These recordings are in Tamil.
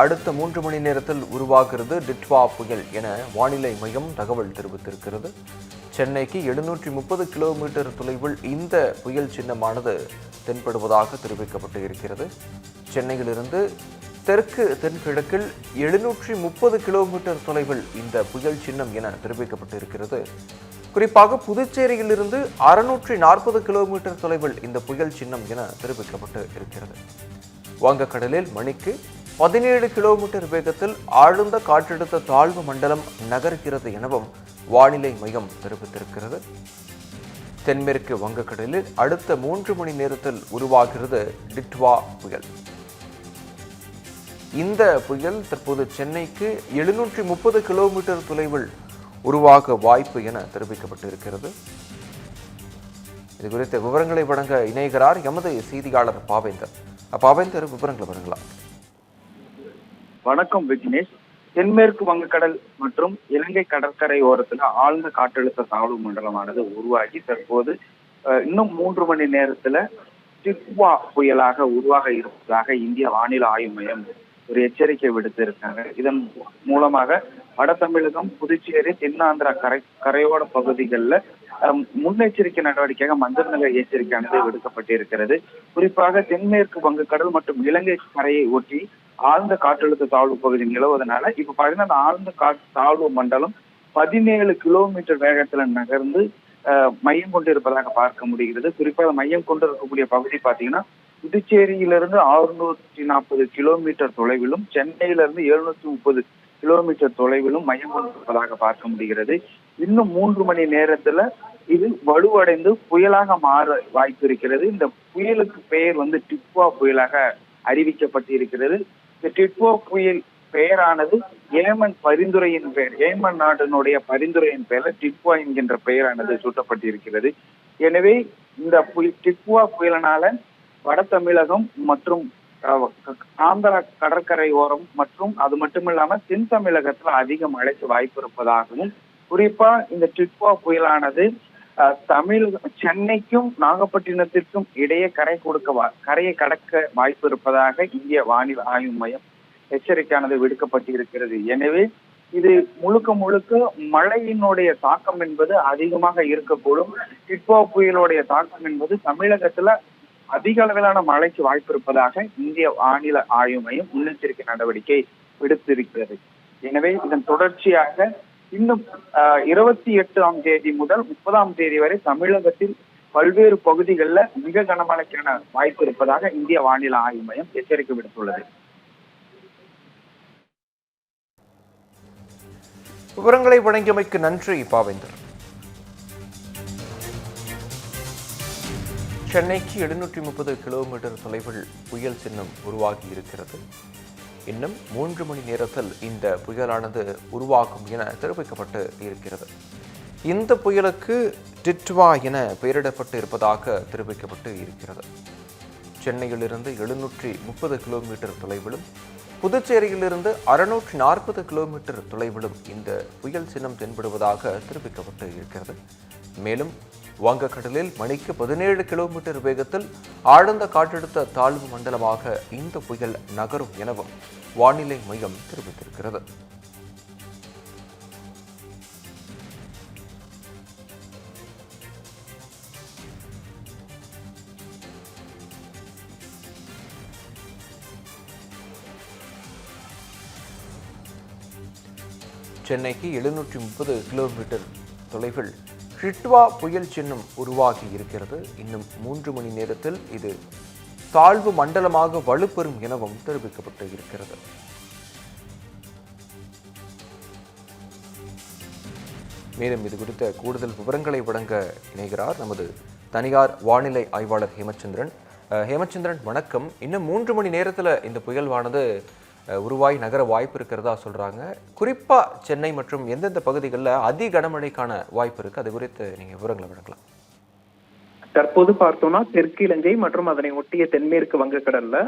அடுத்த மூன்று மணி நேரத்தில் உருவாகிறது டிட்வா புயல் என வானிலை மையம் தகவல் தெரிவித்திருக்கிறது. சென்னைக்கு எழுநூற்றி முப்பது கிலோமீட்டர் தொலைவில் இந்த புயல் சின்னமானது தென்படுவதாக தெரிவிக்கப்பட்டு இருக்கிறது. சென்னையிலிருந்து தெற்கு தென்கிழக்கில் எழுநூற்றி முப்பது கிலோமீட்டர் தொலைவில் இந்த புயல் சின்னம் என தெரிவிக்கப்பட்டு இருக்கிறது. குறிப்பாக புதுச்சேரியிலிருந்து அறுநூற்றி நாற்பது கிலோமீட்டர் தொலைவில் இந்த புயல் சின்னம் என தெரிவிக்கப்பட்டு இருக்கிறது. வங்கக்கடலில் மணிக்கு பதினேழு கிலோமீட்டர் வேகத்தில் ஆழ்ந்த காற்றழுத்த தாழ்வு மண்டலம் நகர்கிறது எனவும் வானிலை மையம் தெரிவித்திருக்கிறது. தென்மேற்கு வங்கக்கடலில் அடுத்த மூன்று மணி நேரத்தில் உருவாகிறது டிட்வா புயல். இந்த புயல் தற்போது சென்னைக்கு எழுநூற்றி முப்பது கிலோமீட்டர் தொலைவில் உருவாக வாய்ப்பு என தெரிவிக்கப்பட்டிருக்கிறது. இது குறித்த விவரங்களை வழங்க இணைகிறார் எமது செய்தியாளர் பாவேந்தர். பாவேந்தர் விவரங்களை வழங்கலாம். வணக்கம் விக்னேஷ். தென்மேற்கு வங்கக்கடல் மற்றும் இலங்கை கடற்கரை ஓரத்துல ஆழ்ந்த காற்றழுத்த தாழ்வு மண்டலமானது உருவாகி தற்போது இன்னும் மூன்று மணி நேரத்துல டிட்வா புயலாக உருவாக இருப்பதாக இந்திய வானிலை ஆய்வு மையம் ஒரு எச்சரிக்கை விடுத்திருக்காங்க. இதன் மூலமாக வட தமிழகம் புதுச்சேரி தென்னாந்திரா கரை கரையோர பகுதிகளில் முன்னெச்சரிக்கை நடவடிக்கையாக மஞ்சள் நிலை எச்சரிக்கையானது விடுக்கப்பட்டிருக்கிறது. குறிப்பாக தென்மேற்கு வங்கக்கடல் மற்றும் இலங்கை கரையை ஒட்டி ஆழ்ந்த காற்றழுத்த தாழ்வு பகுதி நிலவுவதனால இப்ப பாத்தீங்கன்னா அந்த ஆழ்ந்த காற்று தாழ்வு மண்டலம் பதினேழு கிலோமீட்டர் வேகத்துல நகர்ந்து மையம் மையம் கொண்டிருப்பதாக பார்க்க முடிகிறது. குறிப்பாக மையம் கொண்டு இருக்கக்கூடிய பகுதி பாத்தீங்கன்னா புதுச்சேரியிலிருந்து அறுநூற்றி நாற்பது கிலோமீட்டர் தொலைவிலும் சென்னையிலிருந்து எழுநூத்தி முப்பது கிலோமீட்டர் தொலைவிலும் மையம் கொண்டிருப்பதாக பார்க்க முடிகிறது. இன்னும் மூன்று மணி நேரத்துல இது வலுவடைந்து புயலாக மாற வாய்ப்பு இருக்கிறது. இந்த புயலுக்கு பெயர் வந்து டிப்வா புயலாக அறிவிக்கப்பட்டு இருக்கிறது இந்த டிட்வோ புயல் பெயரானது ஏமன் பரிந்துரையின் பெயர். ஏமன் நாட்டினுடைய பரிந்துரையின் பெயர்ல டிட்வா என்கின்ற பெயரானது சூட்டப்பட்டிருக்கிறது. எனவே இந்த புயல் டிட்வா புயலினால வட தமிழகம் மற்றும் அஹ், ஆந்திரா கடற்கரை ஓரம் மற்றும் அது மட்டுமில்லாம தென் தமிழகத்துல அதிக மழைக்கு வாய்ப்பு இருப்பதாகவும் குறிப்பா இந்த டிட்வா புயலானது தமிழ் சென்னைக்கும் நாகப்பட்டினத்திற்கும் இடையே கரை கொடுக்க கரையை கடக்க வாய்ப்பு இருப்பதாக இந்திய வானிலை ஆய்வு மையம் எச்சரிக்கையானது விடுக்கப்பட்டிருக்கிறது. எனவே இது முழுக்க முழுக்க மழையினுடைய தாக்கம் என்பது அதிகமாக இருக்கக்கூடும். டிட்போ புயலுடைய தாக்கம் என்பது தமிழகத்துல அதிக அளவிலான மழைக்கு வாய்ப்பு இருப்பதாக இந்திய வானிலை ஆய்வு மையம் முன்னெச்சரிக்கை நடவடிக்கை விடுத்திருக்கிறது. எனவே இதன் தொடர்ச்சியாக இன்னும் இருபத்தி எட்டாம் தேதி முதல் முப்பதாம் தேதி வரை தமிழகத்தில் பல்வேறு பகுதிகளில் மிக கனமழைக்கான வாய்ப்பு இருப்பதாக இந்திய வானிலை ஆய்வு மையம் எச்சரிக்கை விடுத்துள்ளது. விவரங்களை வழங்கியமைக்கு நன்றி பாவேந்தர். சென்னைக்கு எழுநூற்றி முப்பது கிலோமீட்டர் தொலைவில் புயல் சின்னம் உருவாகி இருக்கிறது இன்னும் மூன்று மணி நேரத்தில் இந்த புயலானது உருவாகும் என தெரிவிக்கப்பட்டு இருக்கிறது. இந்த புயலுக்கு டிட்வா என பெயரிடப்பட்டு இருப்பதாக தெரிவிக்கப்பட்டு இருக்கிறது. சென்னையிலிருந்து எழுநூற்றி முப்பது கிலோமீட்டர் தொலைவிலும் புதுச்சேரியிலிருந்து அறுநூற்றி நாற்பது கிலோமீட்டர் தொலைவிலும் இந்த புயல் சின்னம் தென்படுவதாக தெரிவிக்கப்பட்டு இருக்கிறது. மேலும் வங்கக்கடலில் மணிக்கு பதினேழு கிலோமீட்டர் வேகத்தில் ஆழ்ந்த காற்றழுத்த தாழ்வு மண்டலமாக இந்த புயல் நகரும் எனவும் வானிலை மையம் தெரிவித்திருக்கிறது. சென்னைக்கு எழுநூற்றி முப்பது கிலோமீட்டர் தொலைவில் ஷிட்வா புயல் சின்னம் உருவாகி இருக்கிறது. இன்னும் மூன்று மணி நேரத்தில் இது தாழ்வு மண்டலமாக வலுப்பெறும் எனவும் தெரிவிக்கப்பட்டு இருக்கிறது. மேலும் இது குறித்த கூடுதல் விவரங்களை வழங்க இணைகிறார் நமது தனியார் வானிலை ஆய்வாளர் ஹேமச்சந்திரன். ஹேமச்சந்திரன் வணக்கம். இன்னும் மூன்று மணி நேரத்தில் இந்த புயல்வானது உருவாகி நகர வாய்ப்பு இருக்கிறதா சொல்கிறாங்க குறிப்பாக சென்னை மற்றும் எந்தெந்த பகுதிகளில் அதி கனமழைக்கான வாய்ப்பு இருக்குது அது குறித்து நீங்கள் விவரங்களை வழங்கலாம். தற்போது பார்த்தோம்னா தெற்கு இலங்கை மற்றும் அதனை ஒட்டிய தென்மேற்கு வங்கக்கடல்ல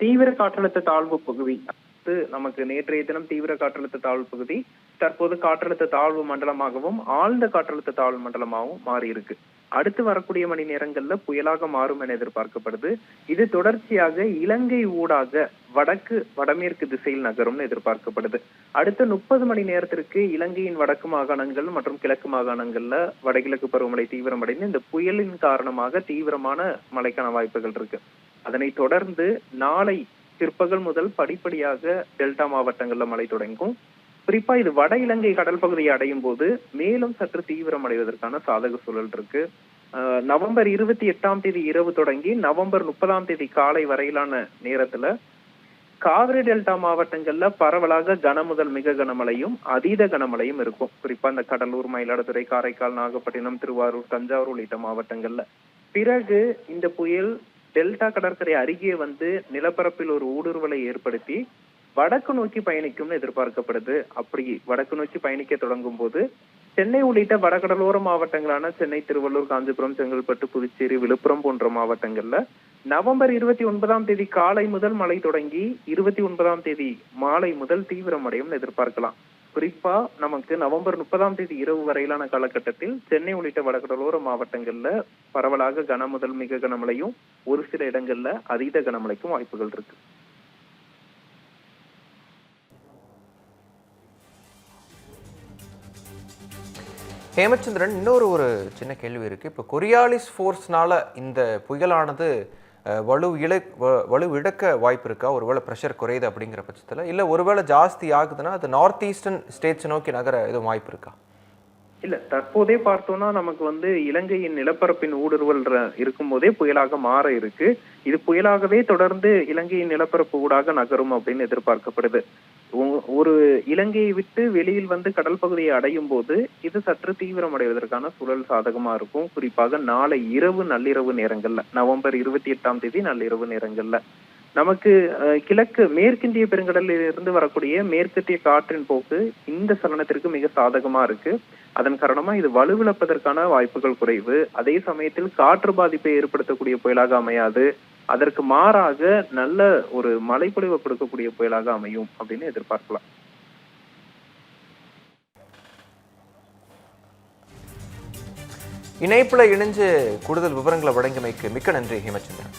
தீவிர காற்றழுத்த தாழ்வு பகுதி அடுத்து நமக்கு நேற்றைய தினம் தீவிர காற்றழுத்த தாழ்வு பகுதி தற்போது காற்றழுத்த தாழ்வு மண்டலமாகவும் ஆழ்ந்த காற்றழுத்த தாழ்வு மண்டலமாகவும் மாறி இருக்கு. அடுத்து வரக்கூடிய மணி நேரங்கள்ல புயலாக மாறும் என எதிர்பார்க்கப்படுது. இது தொடர்ச்சியாக இலங்கை ஊடாக வடக்கு வடமேற்கு திசையில் நகரும்னு எதிர்பார்க்கப்படுது. அடுத்த முப்பது மணி நேரத்திற்கு இலங்கையின் வடக்கு மாகாணங்கள் மற்றும் கிழக்கு மாகாணங்கள்ல வடகிழக்கு பருவமழை தீவிரமடைந்து இந்த புயலின் காரணமாக தீவிரமான மழைக்கான வாய்ப்புகள் இருக்கு. அதனை தொடர்ந்து நாளை பிற்பகல் முதல் படிப்படியாக டெல்டா மாவட்டங்கள்ல மழை தொடங்கும். குறிப்பா இது வட இலங்கை கடல் பகுதியை அடையும் போது மேலும் சற்று தீவிரமடைவதற்கான சாதக சூழல் இருக்கு. நவம்பர் இருபத்தி எட்டாம் தேதி இரவு தொடங்கி நவம்பர் முப்பதாம் தேதி காலை வரையிலான நேரத்துல காவிரி டெல்டா மாவட்டங்கள்ல பரவலாக கனமுதல் மிக கனமழையும் அதீத கனமழையும் இருக்கும். குறிப்பா இந்த கடலூர் மயிலாடுதுறை காரைக்கால் நாகப்பட்டினம் திருவாரூர் தஞ்சாவூர் உள்ளிட்ட மாவட்டங்கள்ல. பிறகு இந்த புயல் டெல்டா கடற்கரை அருகே வந்து நிலப்பரப்பில் ஒரு ஊடுருவலை ஏற்படுத்தி வடக்கு நோக்கி பயணிக்கும்னு எதிர்பார்க்கப்படுது. அப்படி வடக்கு நோக்கி பயணிக்க தொடங்கும் போது சென்னை உள்ளிட்ட வடகடலோர மாவட்டங்களான சென்னை திருவள்ளூர் காஞ்சிபுரம் செங்கல்பட்டு புதுச்சேரி விழுப்புரம் போன்ற மாவட்டங்கள்ல நவம்பர் இருபத்தி ஒன்பதாம் தேதி காலை முதல் மழை தொடங்கி இருபத்தி ஒன்பதாம் தேதி மாலை முதல் தீவிரமடையும் எதிர்பார்க்கலாம். குறிப்பா நமக்கு நவம்பர் முப்பதாம் தேதி இரவு வரையிலான காலகட்டத்தில் சென்னை உள்ளிட்ட வடகடலோர மாவட்டங்கள்ல பரவலாக கன முதல் மிக கனமழையும் ஒரு சில இடங்கள்ல அதீத கனமழைக்கும் வாய்ப்புகள் இருக்கு. ஹேமச்சந்திரன் இன்னொரு ஒரு சின்ன கேள்வி இருக்கு. இப்போ கொரியாலிஸ் ஃபோர்ஸ்னால இந்த புயலானது வலு இழ வ- வலு இழக்க வாய்ப்பு இருக்கா? ஒருவேளை ப்ரெஷர் குறையுது அப்படிங்கிற பட்சத்தில் இல்லை ஒருவேளை ஜாஸ்தி ஆகுதுன்னா அது நார்த் ஈஸ்டர்ன் ஸ்டேட்ஸ் நோக்கி நகர எதுவும் வாய்ப்பு இருக்கா? இல்ல தற்போதே பார்த்தோம்னா நமக்கு வந்து இலங்கையின் நிலப்பரப்பின் ஊடுருவல் இருக்கும்போதே புயலாக மாற இருக்கு. இது புயலாகவே தொடர்ந்து இலங்கையின் நிலப்பரப்பு ஊடாக நகரும் அப்படின்னு எதிர்பார்க்கப்படுது. ஒரு இலங்கையை விட்டு வெளியில் வந்து கடல் பகுதியை அடையும் போது இது சற்று தீவிரமடைவதற்கான சூழல் சாதகமா இருக்கும். குறிப்பாக நாளை இரவு நள்ளிரவு நேரங்கள்ல நவம்பர் இருபத்தி எட்டாம் தேதி நள்ளிரவு நேரங்கள்ல. நமக்கு அஹ், கிழக்கு மேற்கிந்திய பெருங்கடலில் இருந்து வரக்கூடிய மேற்கத்திய காற்றின் போக்கு இந்த சலனத்திற்கு மிக சாதகமா இருக்கு. அதன் காரணமா இது வலுவிழப்பதற்கான வாய்ப்புகள் குறைவு. அதே சமயத்தில் காற்று பாதிப்பை ஏற்படுத்தக்கூடிய புயலாக அமையாது. அதற்கு மாறாக நல்ல ஒரு மழைப்பொழிவை கொடுக்கக்கூடிய புயலாக அமையும் அப்படின்னு எதிர்பார்க்கலாம். இணைப்புல இணைஞ்சு கூடுதல் விவரங்களை வழங்கியமைக்கு மிக்க நன்றி ஹேமச்சந்திரன்.